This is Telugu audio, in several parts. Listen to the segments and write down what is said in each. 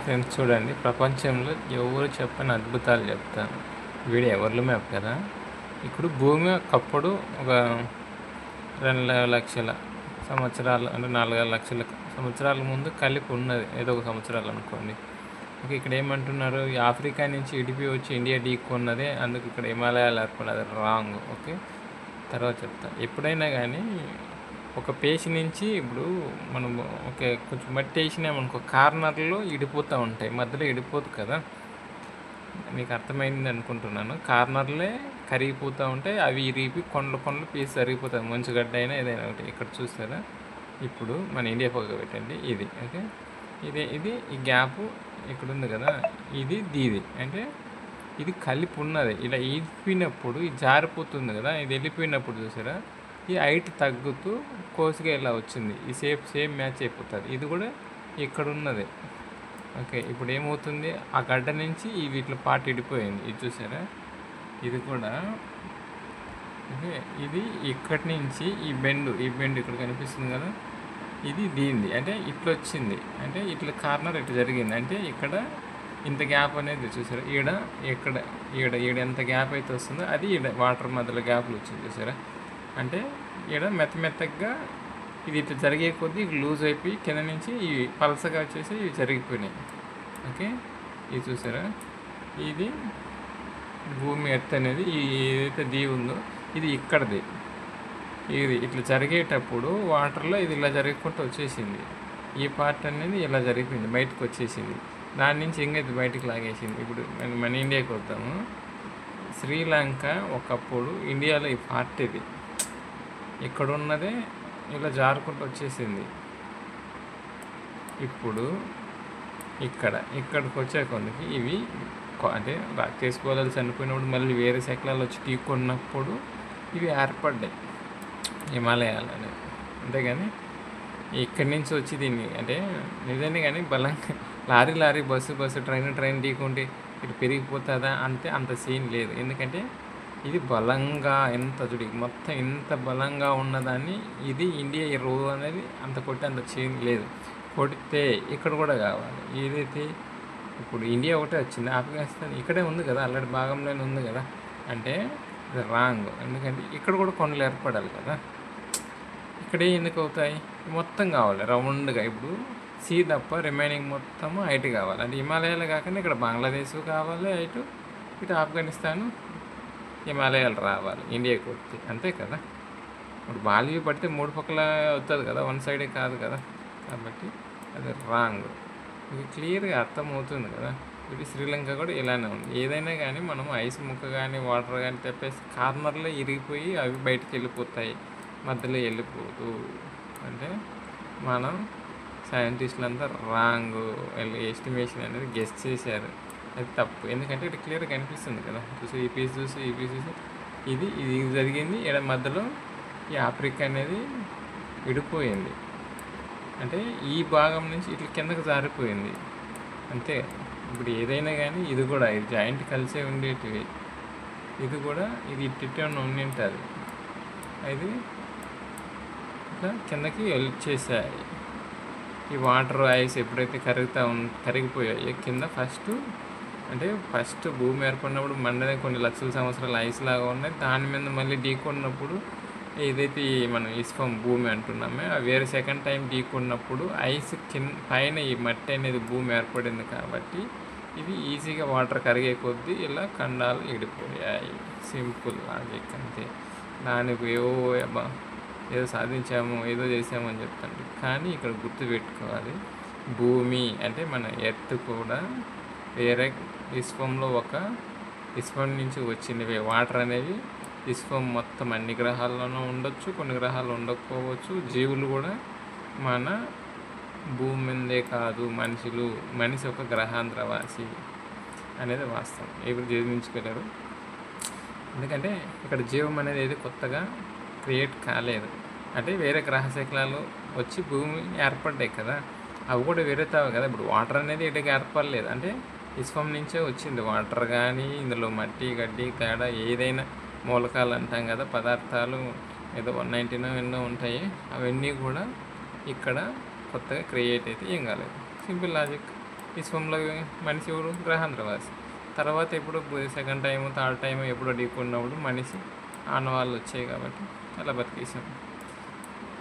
ఫ్రెండ్స్ చూడండి ప్రపంచంలో ఎవరు చెప్పని అద్భుతాలు చెప్తాను వీడు ఎవరిలో మ్యాప్ కదా? ఇప్పుడు భూమి ఒకప్పుడు ఒక రెండు లక్షల సంవత్సరాలు అంటే నాలుగైదు లక్షల సంవత్సరాల ముందు కలిపి ఉన్నది ఏదో ఒక సంవత్సరాలు అనుకోండి. ఓకే ఇక్కడ ఏమంటున్నారు? ఈ ఆఫ్రికా నుంచి ఇడిపి వచ్చి ఇండియా ఢీక్కున్నదే అందుకు ఇక్కడ హిమాలయాలు ఏర్పడదు రాంగ్. ఓకే తర్వాత చెప్తా. ఎప్పుడైనా కానీ ఒక పేసి నుంచి ఇప్పుడు మనం ఓకే కొంచెం మట్టి వేసినామనుకో కార్నర్లో ఇడిపోతూ ఉంటాయి. మధ్యలో ఇడిపోదు కదా. మీకు అర్థమైంది అనుకుంటున్నాను. కార్నర్లే కరిగిపోతూ ఉంటాయి. అవి ఇరిగి కొండలు కొండలు పీస్ సరిగిపోతాయి. మంచుగడ్డ అయినా ఏదైనా ఒకటి ఇక్కడ చూస్తారా? ఇప్పుడు మన ఇండియా పక్క పెట్టండి. ఇది ఓకే? ఇది ఇది ఈ గ్యాప్ ఇక్కడ ఉంది కదా. ఇది దీది. అంటే ఇది కలిపి ఉన్నది. ఇలా ఇడిపినప్పుడు ఇది జారిపోతుంది కదా. ఇది వెళ్ళిపోయినప్పుడు చూసారా? ఈ హైట్ తగ్గుతూ కోసుగా ఇలా వచ్చింది? ఈ సేమ్ సేమ్ మ్యాచ్ అయిపోతుంది. ఇది కూడా ఇక్కడ ఉన్నది. ఓకే ఇప్పుడు ఏమవుతుంది? ఆ గడ్డ నుంచి ఈ వీటిలో పాటు ఇడిపోయింది. ఇది చూసారా? ఇది కూడా ఓకే ఇది ఇక్కడి నుంచి ఈ బెండు ఈ బెండ్ ఇక్కడ కనిపిస్తుంది కదా? ఇది దీనిది. అంటే ఇట్లా వచ్చింది. అంటే ఇట్లా కార్నర్ ఇట్లా జరిగింది. అంటే ఇక్కడ ఇంత గ్యాప్ అనేది చూసారా? ఈడ ఇక్కడ ఈడ ఈడ ఎంత గ్యాప్ అయితే వస్తుందో అది ఈడ వాటర్ మధ్యలో గ్యాప్లు వచ్చింది. చూసారా? అంటే ఈడ మెత్త మెత్తగా ఇది ఇట్లా జరిగే కొద్దీ లూజ్ అయిపోయి కింద నుంచి ఇవి పలసగా వచ్చేసి ఇవి జరిగిపోయినాయి. ఓకే? ఇది చూసారా? ఇది భూమి ఎర్త్ అనేది ఏదైతే దీవి ఉందో ఇది ఇక్కడది. ఇది ఇట్లా జరిగేటప్పుడు వాటర్లో ఇది ఇలా జరగకుండా వచ్చేసింది. ఈ పార్ట్ అనేది ఇలా జరిగిపోయింది బయటకు వచ్చేసింది. దాని నుంచి ఇంకా ఇది బయటకు లాగేసింది. ఇప్పుడు మన ఇండియాకి వద్దాము. శ్రీలంక ఒకప్పుడు ఇండియాలో ఈ పార్ట్ ఇది. ఇక్కడ ఉన్నదే ఇలా జారుకుంటూ వచ్చేసింది. ఇప్పుడు ఇక్కడ ఇక్కడికి వచ్చే కొందకి ఇవి అంటే చేసుకోవాలి చనిపోయినప్పుడు మళ్ళీ వేరే శకలాలు వచ్చి తీక్కున్నప్పుడు ఇవి ఏర్పడ్డాయి. హిమాలయాలు అనేది అంతేగాని ఇక్కడి నుంచి వచ్చి దీన్ని అంటే నిజంగా కానీ బలంగా lorry lorry bus bus train train తీకుంటే ఇటు పెరిగిపోతుందా అంటే అంత సీన్ లేదు. ఎందుకంటే ఇది బలంగా ఎంత చూడి మొత్తం ఇంత బలంగా ఉన్నదాన్ని ఇది ఇండియా ఈ రోజు అనేది అంత కొట్టి అంత సీన్ లేదు. కొడితే ఇక్కడ కూడా కావాలి. ఏదైతే ఇప్పుడు ఇండియా ఒకటే వచ్చింది ఆఫ్ఘనిస్తాన్ ఇక్కడే ఉంది కదా ఆల్రెడీ భాగంలోనే ఉంది కదా. అంటే ఇది రాంగ్. ఎందుకంటే ఇక్కడ కూడా కొండలు ఏర్పడాలి కదా. ఇక్కడే ఎందుకు అవుతాయి? మొత్తం కావాలి రౌండ్గా. ఇప్పుడు సీ తప్ప రిమైనింగ్ మొత్తము హైట్ కావాలి. అంటే హిమాలయాలు కాకుండా ఇక్కడ బంగ్లాదేశ్ కావాలి హైటు ఇటు ఆఫ్ఘనిస్తాను హిమాలయాలు రావాలి ఇండియాకి వచ్చి. అంతే కదా? ఇప్పుడు బాలివి పడితే మూడు పక్కల అవుతుంది కదా వన్ సైడే కాదు కదా? కాబట్టి అది రాంగ్. ఇది క్లియర్గా అర్థమవుతుంది కదా? ఇది శ్రీలంక కూడా ఇలానే ఉంది. ఏదైనా కానీ మనం ఐస్ ముక్క కానీ వాటర్ కానీ తెప్పేసి కార్నర్లో ఇరిగిపోయి అవి బయటకు వెళ్ళిపోతాయి. మధ్యలో వెళ్ళిపోదు. అంటే మనం సైంటిస్టులు అంతా రాంగ్ ఎస్టిమేషన్ అనేది గెస్ట్ చేశారు. అది తప్పు. ఎందుకంటే ఇక్కడ క్లియర్గా కనిపిస్తుంది కదా. చూసి ఈ పీస్ చూసి ఈ పీస్ చూసి. ఇది ఇది జరిగింది. ఇక్కడ మధ్యలో ఈ ఆఫ్రికా అనేది విడిపోయింది. అంటే ఈ భాగం నుంచి ఇట్లా కిందకు జారిపోయింది. అంతే. ఇప్పుడు ఏదైనా కానీ ఇది కూడా ఇది జాయింట్ కలిసే ఉండేటివి. ఇది కూడా ఇది ఇట్టే ఉండి ఉంటుంది అది. ఇట్లా కిందకి వచ్చేసాయి. ఈ వాటర్ ఐస్ ఎప్పుడైతే కరుగుతా ఉన్ కరిగిపోయాయో కింద ఫస్ట్ అంటే ఫస్ట్ భూమి ఏర్పడినప్పుడు మండనే కొన్ని లక్షల సంవత్సరాలు ఐస్ లాగా ఉన్నాయి. దాని మీద మళ్ళీ ఢీకొన్నప్పుడు ఏదైతే మనం ఇసుకం భూమి అంటున్నామే వేరే సెకండ్ టైం ఢీకొన్నప్పుడు ఐస్ కింద పైన ఈ మట్టి అనేది భూమి ఏర్పడింది కాబట్టి ఇది ఈజీగా వాటర్ కరిగే కొద్దీ ఇలా ఖండాలు ఇడిపోయాయి సింపుల్ లాజిక్ అంతే. దానికి ఏవో అబ్బా ఏదో సాధించాము ఏదో చేసాము అని చెప్తాను కానీ ఇక్కడ గుర్తుపెట్టుకోవాలి భూమి అంటే మన ఎర్త్ కూడా వేరే విశ్వంలో ఒక విశ్వం నుంచి వచ్చినవి. వాటర్ అనేవి విశ్వం మొత్తం అన్ని గ్రహాల్లోనూ ఉండొచ్చు కొన్ని గ్రహాలు ఉండకపోవచ్చు. జీవులు కూడా మన భూమి మీదే కాదు మనుషులు మనిషి ఒక గ్రహాంధ్రవాసి అనేది వాస్తవం. ఎవరు జీవించగలరు ఎందుకంటే ఇక్కడ జీవం అనేది ఏది కొత్తగా క్రియేట్ కాలేదు. అంటే వేరే గ్రహ శకలాలు వచ్చి భూమి ఏర్పడ్డాయి కదా. అవి కూడా వేరే తావు కదా. ఇప్పుడు వాటర్ అనేది ఇటుగా ఏర్పడలేదు. అంటే విశ్వం నుంచే వచ్చింది. వాటర్ కానీ ఇందులో మట్టి గడ్డి తేడా ఏదైనా మూలకాలు అంటాం కదా పదార్థాలు ఏదో వన్ నైంటీనో ఎన్నో ఉంటాయి. అవన్నీ కూడా ఇక్కడ కొత్తగా క్రియేట్ అయితే ఏం కాలేదు. Simple logic. విశ్వంలో మనిషి ఎవరు? గ్రహాంధ్రవాసి. తర్వాత ఎప్పుడు సెకండ్ టైం థర్డ్ టైం ఎప్పుడో ఢీకున్నప్పుడు మనిషి ఆనవాళ్ళు వచ్చాయి కాబట్టి అలా బతికేసాం.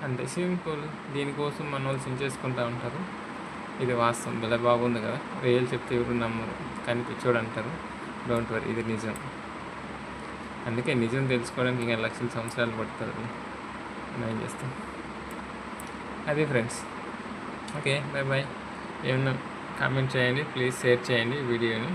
అంతే. సింపుల్. దీనికోసం మన వాళ్ళు సించేసుకుంటూ ఉంటారు. ఇది వాస్తవం. భలే బాగుంది కదా. రియల్ చెప్తే ఎవరు నమ్మరు. కానీ పిచ్చోడు అంటారు. డోంట్ వరీ ఇది నిజం. అందుకే నిజం తెలుసుకోవడానికి ఇంకా లక్షల సంవత్సరాలు పడుతుంది నేను చేస్తాం అది ఫ్రెండ్స్. ఓకే బాయ్ బాయ్ ఏమన్నా కామెంట్ చేయండి ప్లీజ్ షేర్ చేయండి వీడియోని.